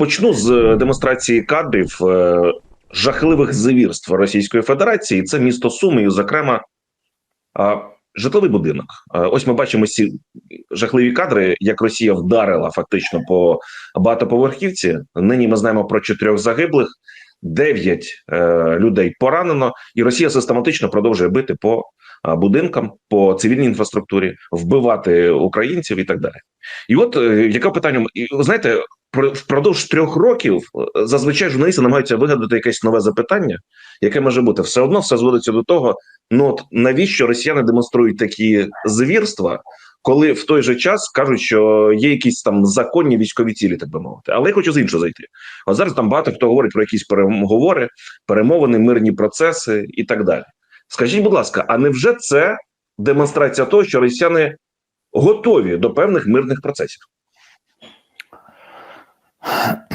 Почну з демонстрації кадрів е, жахливих звірств Російської Федерації. Це місто Суми, зокрема, е, житловий будинок. Е, ось ми бачимо ці жахливі кадри, як Росія вдарила фактично по багатоповерхівці. Нині ми знаємо про чотирьох загиблих, дев'ять е, людей поранено, і Росія систематично продовжує бити по е, будинкам, по цивільній інфраструктурі, вбивати українців і так далі. І от е, яке питання, знаєте, про- впродовж трьох років е, зазвичай журналісти намагаються вигадати якесь нове запитання, яке може бути все одно, все зводиться до того: ну от навіщо росіяни демонструють такі звірства, коли в той же час кажуть, що є якісь там законні військові цілі, так би мовити. Але я хочу з іншого зайти. От зараз там багато хто говорить про якісь переговори, перемовини, мирні процеси і так далі. Скажіть, будь ласка, а невже це демонстрація того, що росіяни готові до певних мирних процесів?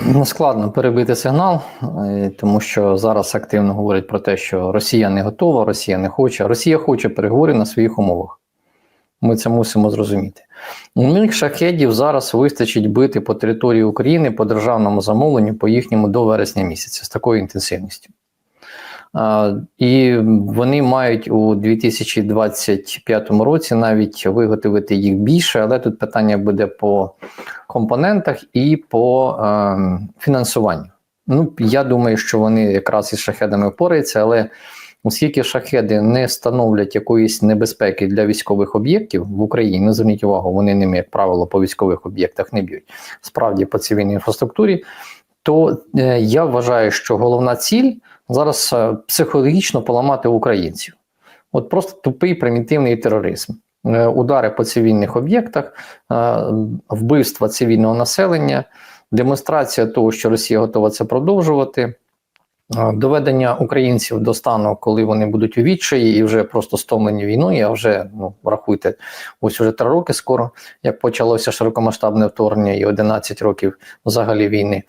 Ну, Складно перебити сигнал, е, тому що зараз активно говорять про те, що Росія не готова, Росія не хоче. Росія хоче переговорів на своїх умовах. Ми це мусимо зрозуміти. У них шахедів зараз вистачить бити по території України по державному замовленню, по їхньому до вересня місяця з такою інтенсивністю. І вони мають у 2025 році навіть виготовити їх більше, але тут питання буде по компонентах і по е, фінансуванню. Ну, я думаю, що вони якраз із шахедами впораються, але оскільки шахеди не становлять якоїсь небезпеки для військових об'єктів в Україні, ну зверніть увагу, вони ними, як правило, по військових об'єктах не б'ють, справді по цивільній інфраструктурі, то е, я вважаю, що головна ціль зараз е, психологічно поламати українців. От просто тупий примітивний тероризм. Е, Удари по цивільних об'єктах, е, вбивства цивільного населення, демонстрація того, що Росія готова це продовжувати, доведення українців до стану, коли вони будуть у відчаї і вже просто стомлені війною. А вже ну рахуйте, ось уже три роки скоро, як почалося широкомасштабне вторгнення, і 11 років взагалі війни.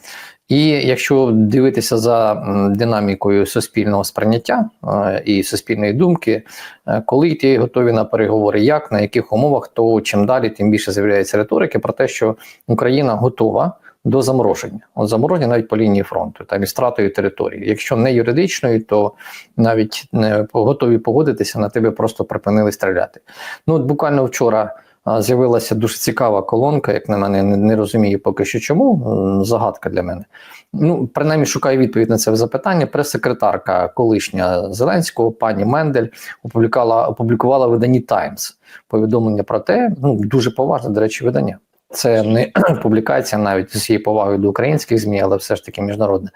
І якщо дивитися за динамікою суспільного сприйняття е, і суспільної думки, е, коли йти готові на переговори, як на яких умовах, то чим далі, тим більше з'являється риторики про те, що Україна готова до замороження, от замороження навіть по лінії фронту, там і стратою території. Якщо не юридичної, то навіть не готові погодитися на тебе, просто припинили стріляти. Ну от буквально вчора. З'явилася дуже цікава колонка, як на мене, не, розумію поки що чому. Загадка для мене. Ну, принаймні шукаю відповідь на це запитання. Прес-секретарка колишня Зеленського, пані Мендель, опублікувала, опублікувала виданні Таймс повідомлення про те, ну дуже поважне, до речі, видання. Це не публікація навіть з усією повагою до українських ЗМІ, але все ж таки міжнародне.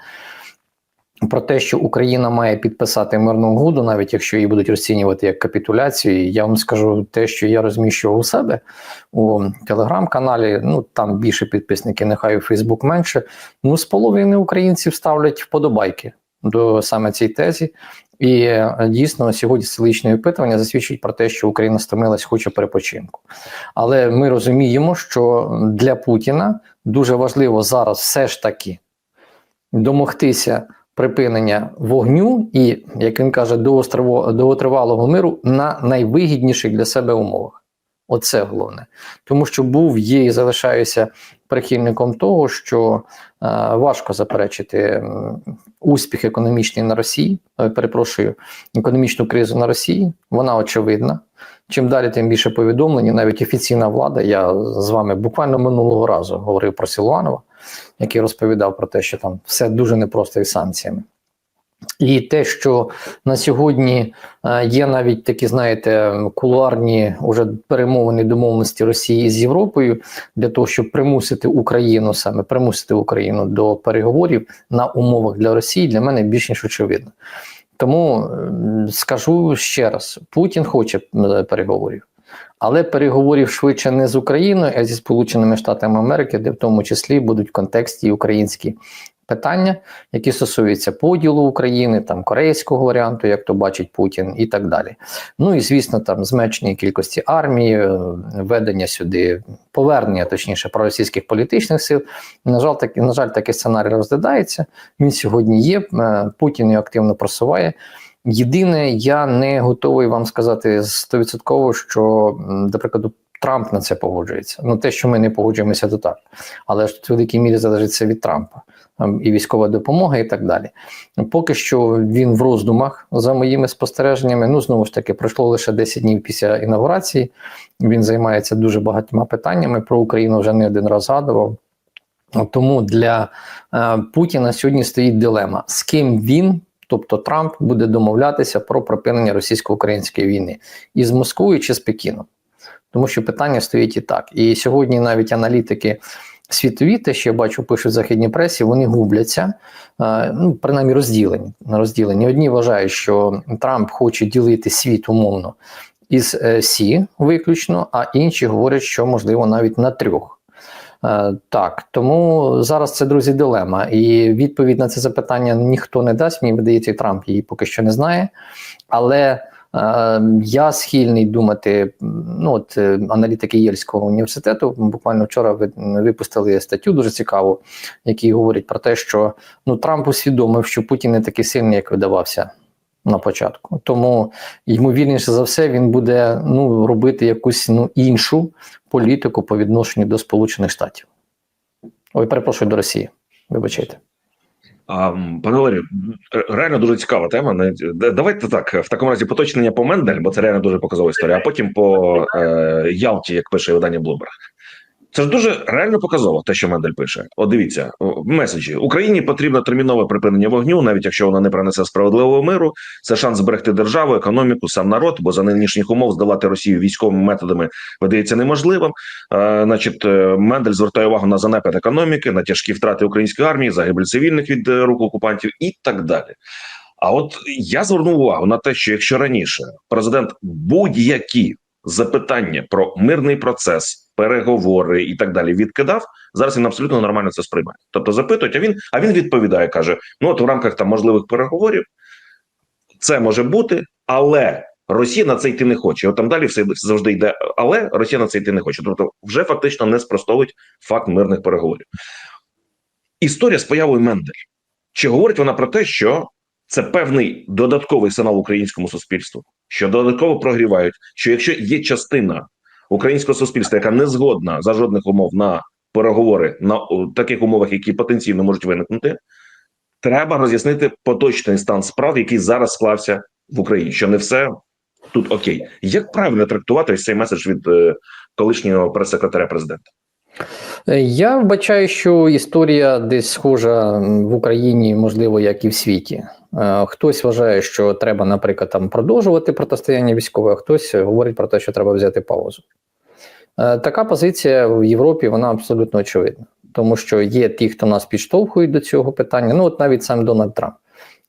Про те, що Україна має підписати мирну угоду, навіть якщо її будуть розцінювати як капітуляцію, я вам скажу те, що я розміщував у себе у телеграм-каналі. Ну там більше підписників, нехай у Фейсбук менше. Ну, з половини українців ставлять вподобайки до саме цій тезі. І е, дійсно сьогодні столичне опитування засвідчують про те, що Україна стомилась, хоче перепочинку. Але ми розуміємо, що для Путіна дуже важливо зараз все ж таки домогтися припинення вогню і, як він каже, довготривалого миру на найвигідніших для себе умовах. Оце головне. Тому що був, є і залишаюся прихильником того, що е, важко заперечити успіх економічний на Росії. е, Перепрошую, економічну кризу на Росії. Вона очевидна. Чим далі, тим більше повідомлень. Навіть офіційна влада. Я з вами буквально минулого разу говорив про Сілуанова, який розповідав про те, що там все дуже непросто із санкціями. І те, що на сьогодні е, є навіть такі, знаєте, кулуарні уже перемовини домовленості Росії з Європою для того, щоб примусити Україну саме примусити Україну до переговорів на умовах для Росії, для мене більш ніж очевидно. Тому скажу ще раз: Путін хоче переговорів, але переговорів швидше не з Україною, а зі Сполученими Штатами Америки, де в тому числі будуть в контексті українські питання, які стосуються поділу України, там корейського варіанту, як то бачить Путін, і так далі. Ну і звісно, там зменшення кількості армії, е, введення сюди, повернення, точніше, проросійських політичних сил. На жаль, так, на жаль, такий сценарій розглядається. Він сьогодні є. е, Путін його активно просуває. Єдине, я не готовий вам сказати стовідсотково, що, прикладу, Трамп на це погоджується. Ну, те, що ми не погоджуємося, то так. Але ж в великій мірі залежить це від Трампа Ем, і військова допомога, і так далі. Поки що він в роздумах за моїми спостереженнями. Ну, знову ж таки, пройшло лише 10 днів після інаугурації. Він займається дуже багатьма питаннями. Про Україну вже не один раз згадував. Тому для е, Путіна сьогодні стоїть дилема, з ким він, тобто Трамп, буде домовлятися про припинення російсько-української війни із Москвою чи з Пекіном. Тому що питання стоїть і так. І сьогодні навіть аналітики світові, те, що я бачу, пишуть в західній пресі, вони губляться, е, ну, принаймні розділені. розділені. Одні вважають, що Трамп хоче ділити світ умовно із е, Сі виключно, а інші говорять, що можливо навіть на трьох. Е, Так, тому зараз це друзі дилема, і відповідь на це запитання ніхто не дасть. Мені видається, Трамп її поки що не знає. Але е, я схильний думати. Ну от е, аналітики Єльського університету буквально вчора ви- випустили статтю дуже цікаву, які говорять про те, що ну Трамп усвідомив, що Путін не такий сильний, як видавався на початку. Тому ймовірніше за все він буде ну робити якусь ну іншу політику по відношенню до Сполучених Штатів. Ой, перепрошую до Росії. Вибачайте. Пане Валерію, реально дуже цікава тема. Давайте так, в такому разі поточнення по Мендель, бо це реально дуже показова історія, а потім по е, Ялті, як пише видання Bloomberg. Це ж дуже реально показово, те, що Мендель пише. От дивіться, меседжі Україні потрібно термінове припинення вогню, навіть якщо вона не принесе справедливого миру. Це шанс зберегти державу, економіку, сам народ, бо за нинішніх умов здолати Росію військовими методами видається неможливим. Е, значить, е, Мендель звертає увагу на занепад економіки, на тяжкі втрати української армії, загибель цивільних від е, рук окупантів і так далі. А от я звернув увагу на те, що якщо раніше президент будь-які запитання про мирний процес, переговори і так далі відкидав, зараз він абсолютно нормально це сприймає. Тобто запитують, а він а він відповідає, каже: ну от в рамках там можливих переговорів це може бути, але Росія на це йти не хоче. От там далі все завжди йде, але Росія на це йти не хоче. Тобто, вже фактично не спростовують факт мирних переговорів. Історія з появою Мендель. Чи говорить вона про те, що це певний додатковий сигнал українському суспільству, що додатково прогрівають, що якщо є частина українського суспільства, яка не згодна за жодних умов на переговори на таких умовах, які потенційно можуть виникнути, треба роз'яснити поточний стан справ, який зараз склався в Україні, що не все тут окей. Як правильно трактувати ось цей меседж від е, колишнього прес-секретаря президента? Е, Я вбачаю, що історія десь схожа в Україні, можливо, як і в світі. Е, Хтось вважає, що треба, наприклад, там продовжувати протистояння військове, а хтось говорить про те, що треба взяти паузу. Е, Така позиція в Європі вона абсолютно очевидна, тому що є ті, хто нас підштовхують до цього питання. Ну, от навіть сам Дональд Трамп.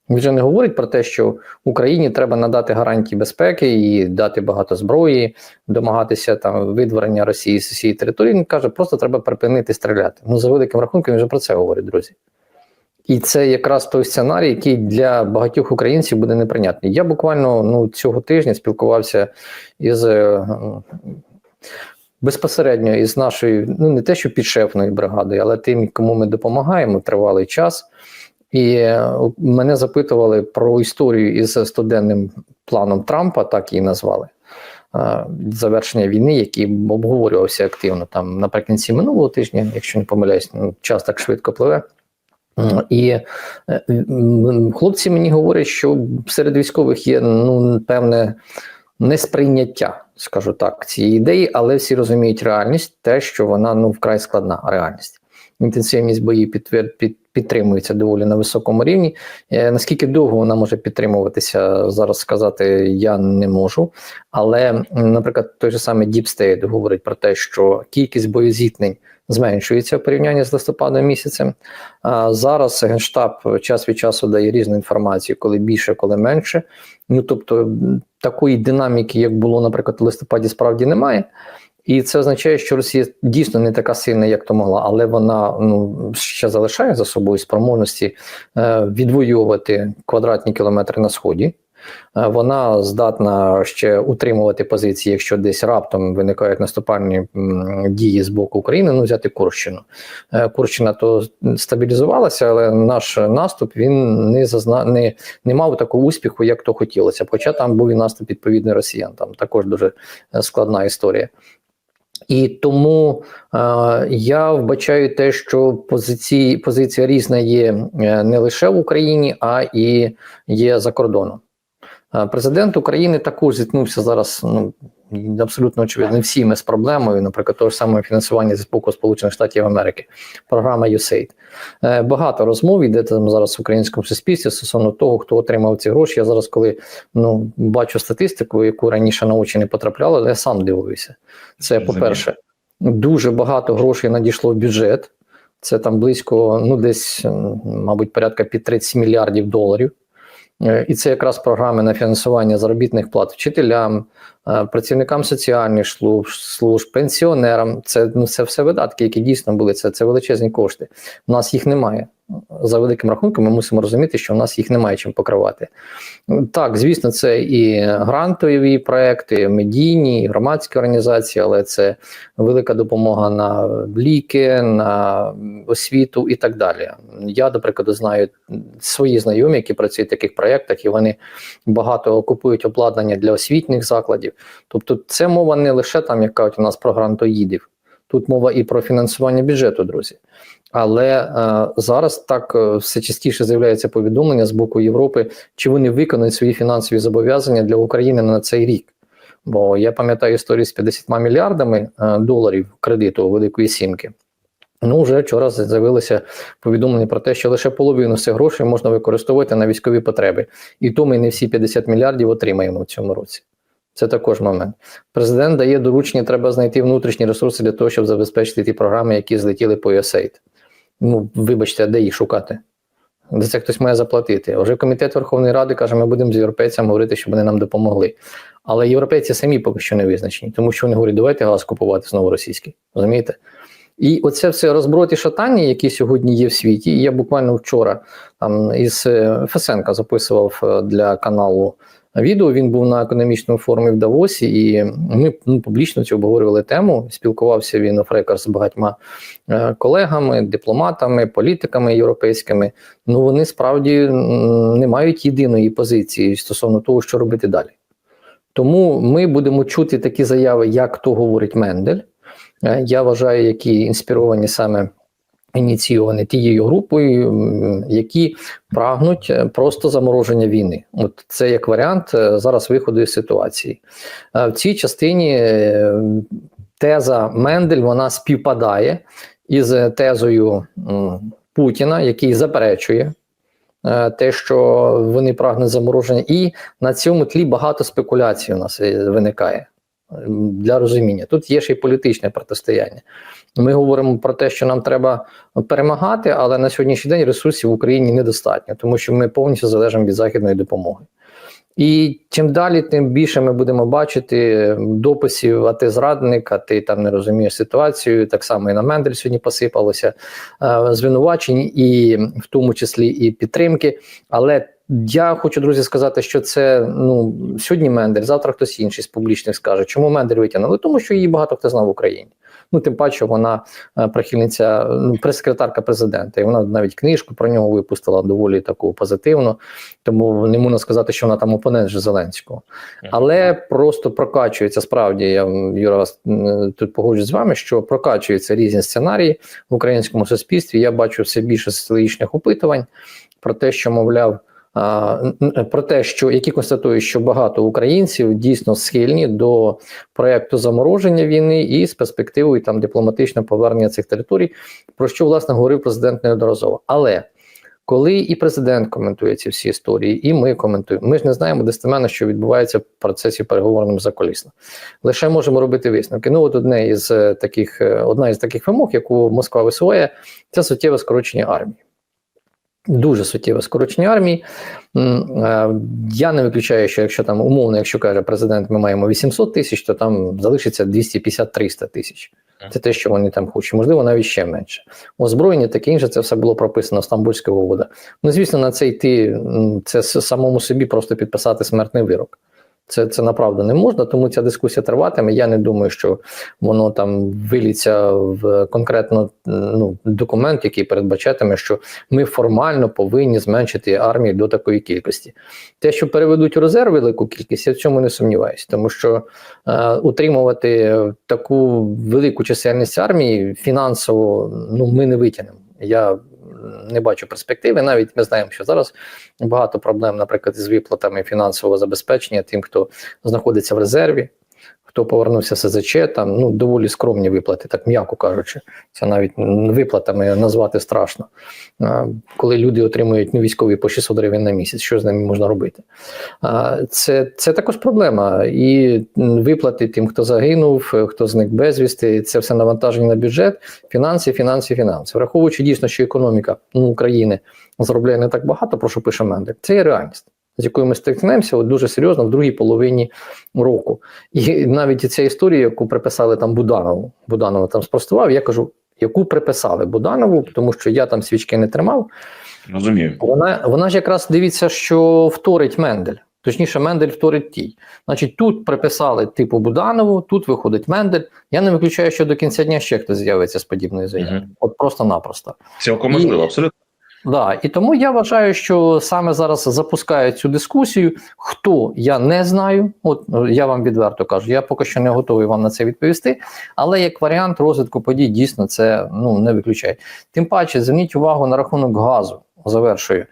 Він вже не говорить про те, що Україні треба надати гарантії безпеки і дати багато зброї, домагатися там видворення Росії з усієї території. Він каже, просто треба припинити стріляти. Ну, за великим рахунком, він вже про це говорить, друзі. І це якраз той сценарій, який для багатьох українців буде неприйнятний. Я буквально ну, цього тижня спілкувався із е, безпосередньо із нашою, ну не те, що підшефною бригадою, але тим, кому ми допомагаємо тривалий час. І е, мене запитували про історію із стоденним планом Трампа, так її назвали. е, Завершення війни, який обговорювався активно там наприкінці минулого тижня, якщо не помиляюсь, ну, час так швидко пливе. І е, хлопці мені говорять, що серед військових є ну, певне несприйняття, скажу так, цієї ідеї, але всі розуміють реальність, те, що вона ну вкрай складна реальність. Інтенсивність боїв підтвер... під... підтримується доволі на високому рівні. Е, наскільки довго вона може підтримуватися, зараз сказати я не можу. Але, наприклад, той же самий State говорить про те, що кількість боєзіткнень зменшується в порівнянні з листопадом місяцем. А зараз Генштаб час від часу дає різну інформацію, коли більше, коли менше. Ну тобто такої динаміки, як було, наприклад, у листопаді, справді немає. І це означає, що Росія дійсно не така сильна, як то могла, але вона ну ще залишає за собою спроможності е, відвоювати квадратні кілометри на сході. Е, Вона здатна ще утримувати позиції, якщо десь раптом виникають наступальні дії з боку України, ну взяти Курщину. Е, Курщина то стабілізувалася, але наш наступ він не зазна не, не мав такого успіху, як то хотілося. Хоча там був і наступ відповідний росіян. Там також дуже е, складна історія. І тому е, я вбачаю те, що позиції, позиція різна є не лише в Україні, а і є за кордоном. Е, Президент України також зіткнувся зараз. Ну абсолютно очевидно, всіми з проблемою, наприклад, того ж самого фінансування зі боку Сполучених Штатів Америки, програма USAID. Е, Багато розмов йде там зараз в українському суспільстві стосовно того, хто отримав ці гроші. Я зараз, коли ну бачу статистику, яку раніше на очі не потрапляла, я сам дивуюся. Це по-перше, дуже багато грошей надійшло в бюджет. Це там близько, ну десь, мабуть, порядка під 30 мільярдів доларів. Е, І це якраз програми на фінансування заробітних плат вчителям, е, працівникам соціальних служб, служб пенсіонерам. Це ну це все видатки, які дійсно були. Це, це величезні кошти. У нас їх немає. За великим рахунком, ми мусимо розуміти, що у нас їх немає чим покривати. Так, звісно, це і грантові проекти, медійні, і громадські організації, але це велика допомога на ліки, на освіту і так далі. Я, до прикладу, знаю свої знайомі, які працюють в таких проєктах, і вони багато купують обладнання для освітніх закладів. Тобто, це мова не лише там, як кажуть, у нас про грантоїдів. Тут мова і про фінансування бюджету, друзі. Але е, зараз так е, все частіше з'являється повідомлення з боку Європи, чи вони виконують свої фінансові зобов'язання для України на цей рік. Бо я пам'ятаю історію з 50 мільярдами е, доларів кредиту Великої Сімки. Ну, вже вчора з'явилося повідомлення про те, що лише половину цих грошей можна використовувати на військові потреби. І то ми не всі 50 мільярдів отримаємо в цьому році. Це також момент. Президент дає доручення, треба знайти внутрішні ресурси для того, щоб забезпечити ті програми, які злетіли по USAID. Ну, вибачте, а де їх шукати? За це хтось має заплатити. Вже комітет Верховної Ради каже, ми будемо з європейцями говорити, щоб вони нам допомогли. Але європейці самі поки що не визначені, тому що вони говорять, давайте газ купувати знову російський. Розумієте? І оце все розброті шатання, які сьогодні є в світі. Я буквально вчора там із е, Фесенка записував е, для каналу відео. Він був на економічному форумі в Давосі, і ми ну, публічно цю обговорювали тему. Спілкувався він офрекер з багатьма е, колегами, дипломатами, політиками європейськими. Ну вони справді не мають єдиної позиції стосовно того, що робити далі. Тому ми будемо чути такі заяви, як то говорить Мендель. Е, Я вважаю, які інспіровані саме ініційовані тією групою, які прагнуть е, просто замороження війни. От це як варіант е, зараз виходу із ситуації. Е, В цій частині теза Мендель вона співпадає із тезою Путіна, який заперечує. Те, що вони прагнуть замороження, і на цьому тлі багато спекуляцій у нас виникає для розуміння. Тут є ще й політичне протистояння. Ми говоримо про те, що нам треба перемагати, але на сьогоднішній день ресурсів в Україні недостатньо, тому що ми повністю залежимо від західної допомоги. І чим далі, тим більше ми будемо бачити дописів, а ти зрадник, а ти там не розумієш ситуацію. Так само і на Мендель сьогодні посипалося е, звинувачень, і в тому числі і підтримки. Але я хочу, друзі, сказати, що це ну сьогодні Мендель, завтра хтось інший з публічних скаже, чому Мендель витягнули? Тому що її багато хто знав в Україні. Ну, тим паче, вона е, прихильниця, ну, прес-секретарка президента, і вона навіть книжку про нього випустила доволі таку позитивну. Тому не можна сказати, що вона там опонент же Зеленського. Але просто прокачується справді. Я Юра вас тут погоджуюсь з вами, що прокачуються різні сценарії в українському суспільстві. Я бачу все більше соціологічних опитувань про те, що мовляв. Про те, що які констатують, що багато українців дійсно схильні до проекту замороження війни і з перспективою там дипломатичного повернення цих територій, про що власне говорив президент неодноразово. Але коли і президент коментує ці всі історії, і ми коментуємо, ми ж не знаємо достеменно, що відбувається в процесі переговорному заколісно. Лише можемо робити висновки. Ну, от одне із е, таких, е, одна із таких вимог, яку Москва висуває, це суттєве скорочення армії. Дуже суттєве скорочення армії. Е, Я не виключаю, що якщо там умовно, якщо каже президент, ми маємо 800 тисяч, то там залишиться 250-300 тисяч. Це те, що вони там хочуть, можливо, навіть ще менше. Озброєння таке інше, це все було прописано в Стамбульська угода. Ну, звісно, на це йти це самому собі просто підписати смертний вирок. Це, це направду не можна, тому ця дискусія триватиме. Я не думаю, що воно там виліться в конкретно ну, документ, який передбачатиме, що ми формально повинні зменшити армію до такої кількості. Те, що переведуть у резерв велику кількість, я в цьому не сумніваюся, тому що е, утримувати таку велику чисельність армії фінансово ну, ми не витягнемо. Я не бачу перспективи. Навіть ми знаємо, що зараз багато проблем, наприклад, з виплатами фінансового забезпечення тим, хто знаходиться в резерві, хто повернувся з СЗЧ, там ну доволі скромні виплати, так м'яко кажучи. Це навіть виплатами назвати страшно. Коли люди отримують ну, військові по 600 гривень на місяць, що з ними можна робити? Це, це також проблема. І виплати тим, хто загинув, хто зник безвісти, це все навантаження на бюджет, фінанси, фінанси, фінанси. Враховуючи дійсно, що економіка ну, України заробляє не так багато, про що пише Мендель, це є реальність. З якою ми стикнемося от дуже серйозно в другій половині року. І навіть ця історія, яку приписали там Буданову, Буданова там спростував, я кажу, яку приписали Буданову, тому що я там свічки не тримав. Розумію. Вона, вона ж якраз дивіться, що вторить Мендель. Точніше, Мендель вторить тій. Значить, тут приписали типу Буданову, тут виходить Мендель. Я не виключаю, що до кінця дня ще хтось з'явиться з подібною заявою. Мгм. От просто-напросто. Цілком І- можливо, абсолютно. Да, і тому я вважаю, що саме зараз запускають цю дискусію. Хто я не знаю, от е, я вам відверто кажу, я поки що не готовий вам на це відповісти. Але як варіант розвитку подій дійсно це ну не виключає. Тим паче, зверніть увагу на рахунок газу. Завершую,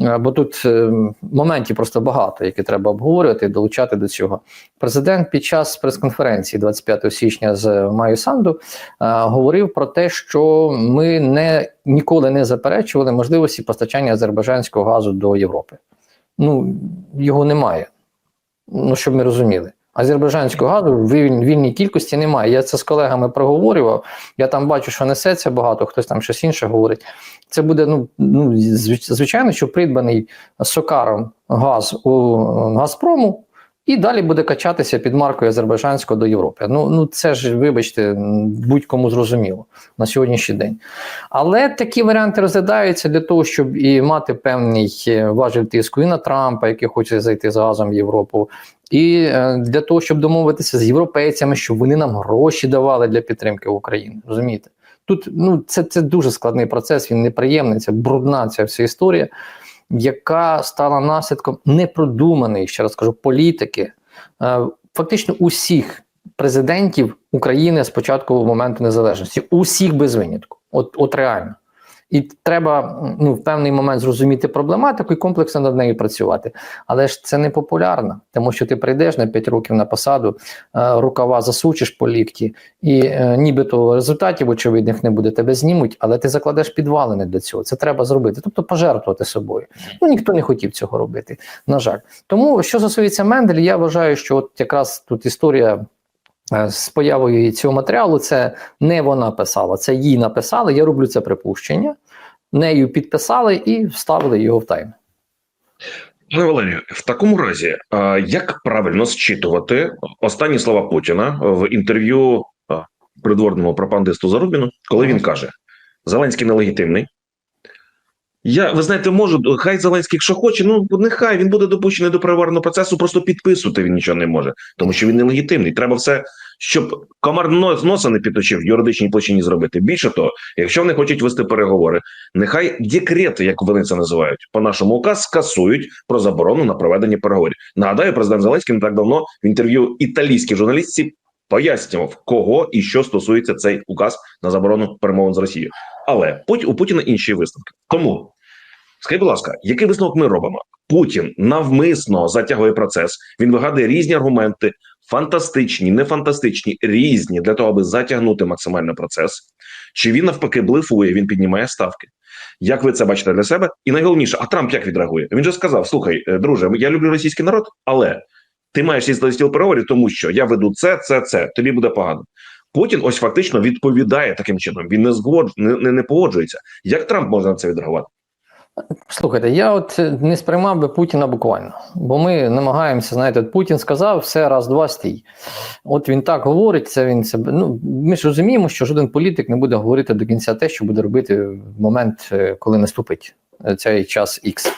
Е, бо тут е, моментів просто багато, які треба обговорювати і долучати до цього. Президент під час прес-конференції 25 січня з Маю Санду е, говорив про те, що ми не ніколи не заперечували можливості постачання азербайджанського газу до Європи. Ну його немає. Ну щоб ми розуміли. Азербайджанського газу в вільній кількості немає. Я це з колегами проговорював. Я там бачу, що несеться багато, хтось там щось інше говорить. Це буде ну, ну звичайно, що придбаний Сокаром газ у Газпрому, і далі буде качатися під маркою азербайджанського до Європи. Ну, ну це ж, вибачте, будь-кому зрозуміло на сьогоднішній день. Але такі варіанти розглядаються для того, щоб і мати певний е, важіль тиску і на Трампа, який хоче зайти з газом в Європу, і е, для того, щоб домовитися з європейцями, щоб вони нам гроші давали для підтримки України. Розумієте? Тут ну це, це дуже складний процес, він неприємний, це брудна ця вся історія, яка стала наслідком непродуманої, ще раз кажу, політики е, фактично усіх президентів України з початку моменту незалежності, усіх без винятку. От, от реально. І треба ну, в певний момент зрозуміти проблематику і комплексно над нею працювати. Але ж це не популярно, тому що ти прийдеш на 5 років на посаду, е, рукава засучиш по лікті, і е, нібито результатів очевидних не буде, тебе знімуть, але ти закладеш підвалини для цього. Це треба зробити. Тобто пожертвувати собою. Ну ніхто не хотів цього робити. На жаль. Тому що стосується Мендель, я вважаю, що от якраз тут історія. Е, З появою цього матеріалу це не вона писала, це їй написали. Я роблю це припущення. Нею підписали і вставили його в тайм. Ну, Валерію, в такому разі, як правильно зчитувати останні слова Путіна в інтерв'ю придворному пропагандисту Зарубіну, коли він каже: Зеленський нелегітимний. Я, ви знаєте, можу, хай Зеленський, якщо хоче, ну нехай він буде допущений до переговорного процесу, просто підписувати він нічого не може, тому що він нелегітимний. Треба все, щоб комар нос- носа не підточив в юридичній площині зробити. Більше того, якщо вони хочуть вести переговори, нехай декрети, як вони це називають, по нашому указ скасують про заборону на проведення переговорів. Нагадаю, президент Зеленський не так давно в інтерв'ю італійській журналістці пояснював, кого і що стосується цей указ на заборону перемовин з Росією. Але Пут- у Путіна інші висновки. Тому скажіть, будь ласка, який висновок ми робимо? Путін навмисно затягує процес. Він вигадує різні аргументи, фантастичні, нефантастичні, різні для того, аби затягнути максимально процес. Чи він навпаки блефує? Він піднімає ставки. Як ви це бачите для себе? І найголовніше, а Трамп як відреагує? Він же сказав: слухай, е, друже, я люблю російський народ, але ти маєш сісти за стіл переговорів, тому що я веду це, це, це. Тобі буде погано. Путін ось фактично відповідає таким чином. Він не згодж, не, не, не погоджується. Як Трамп може на це відреагувати? Слухайте, я от е, не сприймав би Путіна буквально, бо ми намагаємося, знаєте, от Путін сказав все раз, два стій. От він так говорить, це він себе. Ну ми ж розуміємо, що жоден політик не буде говорити до кінця те, що буде робити в момент, е, коли наступить е, цей час X.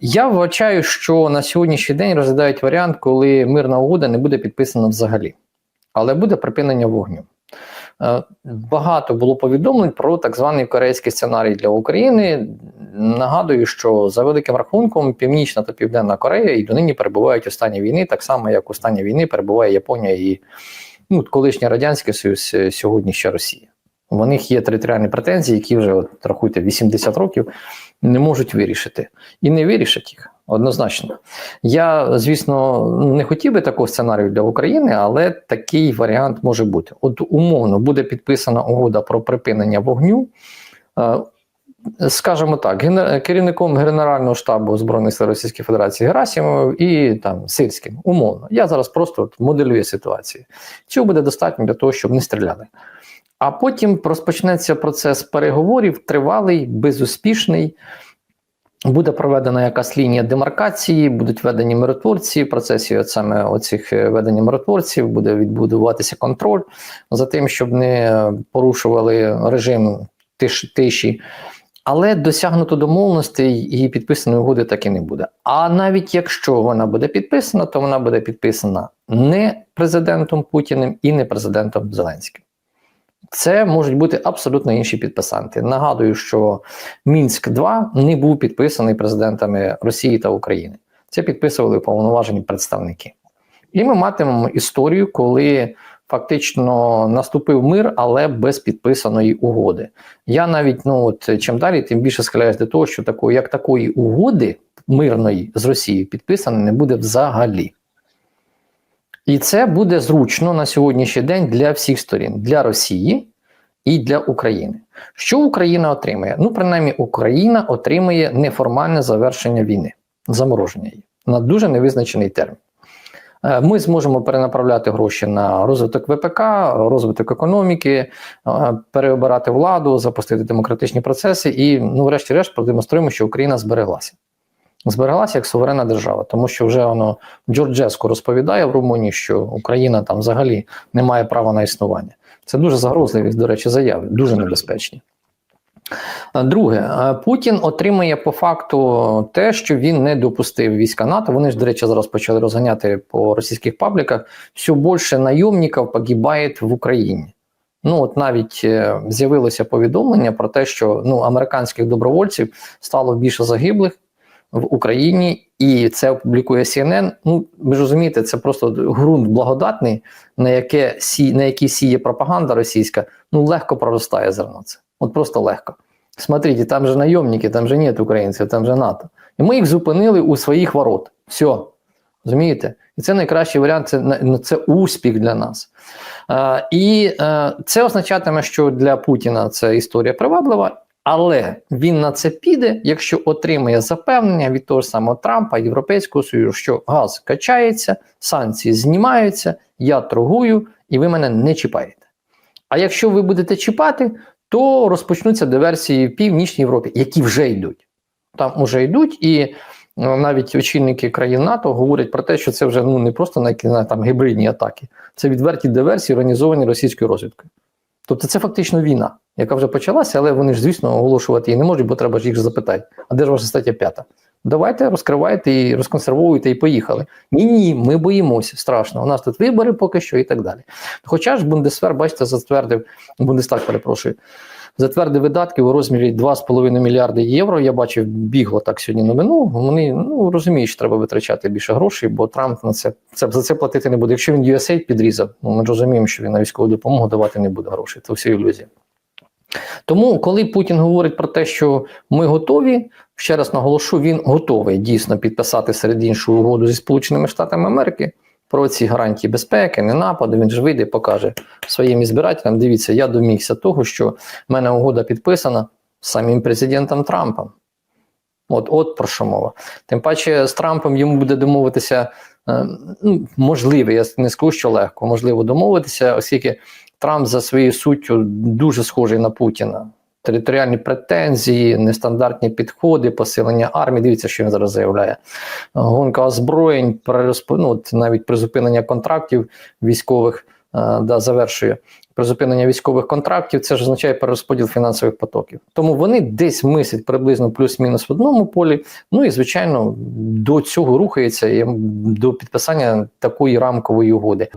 Я вважаю, що на сьогоднішній день розглядають варіант, коли мирна угода не буде підписана взагалі, але буде припинення вогню. Е, Багато було повідомлень про так званий корейський сценарій для України. Нагадую, що за великим рахунком Північна та Південна Корея і донині перебувають у стані війни, так само як у стані війни перебуває Японія і ну, колишній Радянський Союз, е, сьогодні ще Росія. У них є територіальні претензії, які вже от, рахуйте 80 років не можуть вирішити. І не вирішать їх однозначно. Я, звісно, не хотів би такого сценарію для України, але такий варіант може бути. От умовно буде підписана угода про припинення вогню. Е, Скажімо так, генер- керівником Генерального штабу Збройних сил Російської Федерації Герасимовим і там Сирським. Умовно. Я зараз просто от моделюю ситуацію. Цього буде достатньо для того, щоб не стріляли. А потім розпочнеться процес переговорів, тривалий, безуспішний. Буде проведена якась лінія демаркації, будуть введені миротворці. В процесі от саме оцих е, ведення миротворців буде відбудуватися контроль за тим, щоб не порушували режим тиш, тиші. Але досягнуто домовленостей і підписаної угоди так і не буде. А навіть якщо вона буде підписана, то вона буде підписана не президентом Путіним і не президентом Зеленським. Це можуть бути абсолютно інші підписанти. Нагадую, що Мінськ 2 не був підписаний президентами Росії та України. Це підписували повноважені представники. І ми матимемо історію, коли фактично наступив мир, але без підписаної угоди. Я навіть ну от чим далі, тим більше схиляюсь до того, що такої, як такої угоди мирної з Росією підписано не буде взагалі. І це буде зручно на сьогоднішній день для всіх сторін: для Росії і для України. Що Україна отримає? Ну, принаймні, Україна отримує неформальне завершення війни, замороження її на дуже невизначений термін. Е, Ми зможемо перенаправляти гроші на розвиток ВПК, розвиток економіки, е, переобирати владу, запустити демократичні процеси і, ну, врешті-решт, продемонструємо, що Україна збереглася. Збереглася як суверенна держава, тому що вже воно Джорджеско розповідає в Румунії, що Україна там взагалі не має права на існування. Це дуже загрозливі, до речі, заяви, дуже небезпечні. Друге, е, Путін отримує по факту те, що він не допустив війська НАТО. Вони ж, до речі, зараз почали розганяти по російських пабліках. Все більше найомників погибає в Україні. Ну, от навіть е, з'явилося повідомлення про те, що ну, американських добровольців стало більше загиблих в Україні, і це опублікує CNN. Ну, ви ж розумієте, це просто ґрунт благодатний, на яке сі, на який сіє пропаганда російська. Ну, легко проростає зерно це. От просто легко. Смотрите, там же найомники, там же нет українців, там же НАТО. І ми їх зупинили у своїх ворот. Все. Розумієте? І це найкращий варіант, це, це успіх для нас. Е, і е, це означатиме, що для Путіна це історія приваблива, але він на це піде, якщо отримає запевнення від того ж самого Трампа, Європейського Союзу, що газ качається, санкції знімаються, я торгую, і ви мене не чіпаєте. А якщо ви будете чіпати, то розпочнуться диверсії в Північній Європі, які вже йдуть. Там вже йдуть, і ну, навіть очільники країн НАТО говорять про те, що це вже ну не просто на там гібридні атаки, це відверті диверсії, організовані російською розвідкою. Тобто це фактично війна, яка вже почалася, але вони ж, звісно, оголошувати її не можуть, бо треба ж їх запитати. А де ж ваша стаття п'ята? Давайте розкривайте і розконсервуйте і поїхали. Ні, ні, ми боїмося страшно. У нас тут вибори поки що і так далі. Хоча ж Бундесвер, бачите, затвердив Бундестаг, перепрошую, затвердив видатки у розмірі 2,5 мільярди євро. Я бачив бігло так сьогодні новину. Вони ну розуміють, що треба витрачати більше грошей, бо Трамп на це, це за це платити не буде. Якщо він USAID підрізав, ну ми розуміємо, що він на військову допомогу давати не буде грошей. Це все ілюзія. Тому, коли Путін говорить про те, що ми готові, ще раз наголошу, він готовий дійсно підписати серед іншого угоду зі Сполученими Штатами Америки про ці гарантії безпеки, не нападу. Він ж вийде і покаже своїм ізбирателям. Дивіться, я домігся того, що в мене угода підписана самим президентом Трампом. От, от про що мова. Тим паче з Трампом йому буде домовитися, е, ну, можливо, я не скажу, що легко, можливо домовитися, оскільки Трамп за своєю суттю дуже схожий на Путіна. Територіальні претензії, нестандартні підходи, посилення армії. Дивіться, що він зараз заявляє. Гонка озброєнь, перерозп... ну, от навіть призупинення контрактів військових е, да, завершує призупинення військових контрактів, це ж означає перерозподіл фінансових потоків. Тому вони десь мислять приблизно плюс-мінус в одному полі. Ну і звичайно, до цього рухається до підписання такої рамкової угоди.